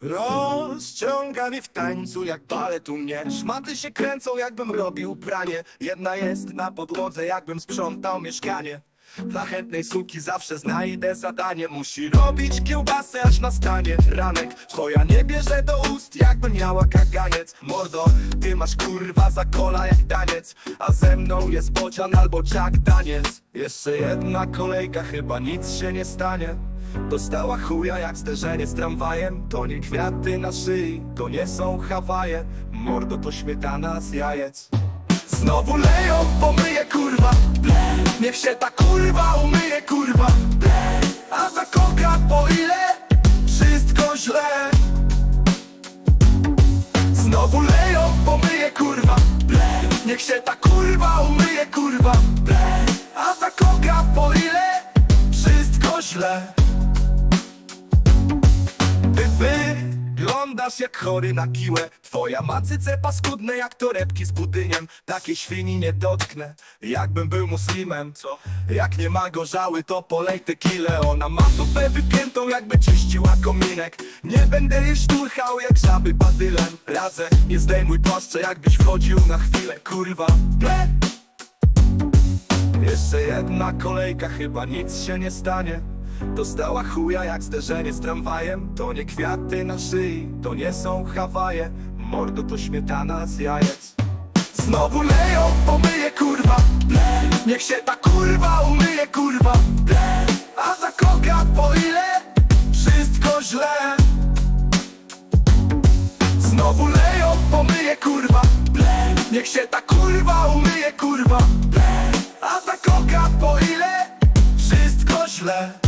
Rozciąga mnie w tańcu jak balet u mnie. Szmaty się kręcą jakbym robił pranie. Jedna jest na podłodze jakbym sprzątał mieszkanie. Dla chętnej suki zawsze znajdę zadanie. Musi robić kiełbasę aż nastanie ranek. Twoja nie bierze do ust jakby miała kaganiec. Mordo, ty masz kurwa za kola jak taniec. A ze mną jest bocian albo Jack Daniels. Jeszcze jedna kolejka, chyba nic się nie stanie Dostała chuja jak zderzenie z tramwajem To nie kwiaty na szyi, to nie są Hawaje Mordo to śmietana z jajec Znowu leją, pomyję kurwa. Niech się ta kurwa umyje kurwa. A za koka po ile? Wszystko źle Znowu leją, pomyję kurwa. Niech się ta kurwa umyje kurwa. A za koka po ile? Wszystko źle wyglądasz jak chory na kiłę. Twoja macyce paskudne jak torebki z budyniem. Takiej świni nie dotknę, jakbym był muslimem Co? Jak nie ma gorzały to polej tequilę. Ona ma dupę wypiętą jakby czyściła kominek. Nie będę jej szturchał jak żaby badylem Radzę, nie zdejmuj płaszcze jakbyś wchodził na chwilę Kurwa, ble! Jeszcze jedna kolejka, chyba nic się nie stanie Dostała chuja jak zderzenie z tramwajem To nie kwiaty na szyi, to nie są Hawaje Mordo to śmietana z jajec Znowu leją, pomyję kurwa. Niech się ta kurwa umyje kurwa. A za koka po ile? Wszystko źle Znowu leją, pomyję kurwa. Niech się ta kurwa umyje kurwa. A za koka po ile? Wszystko źle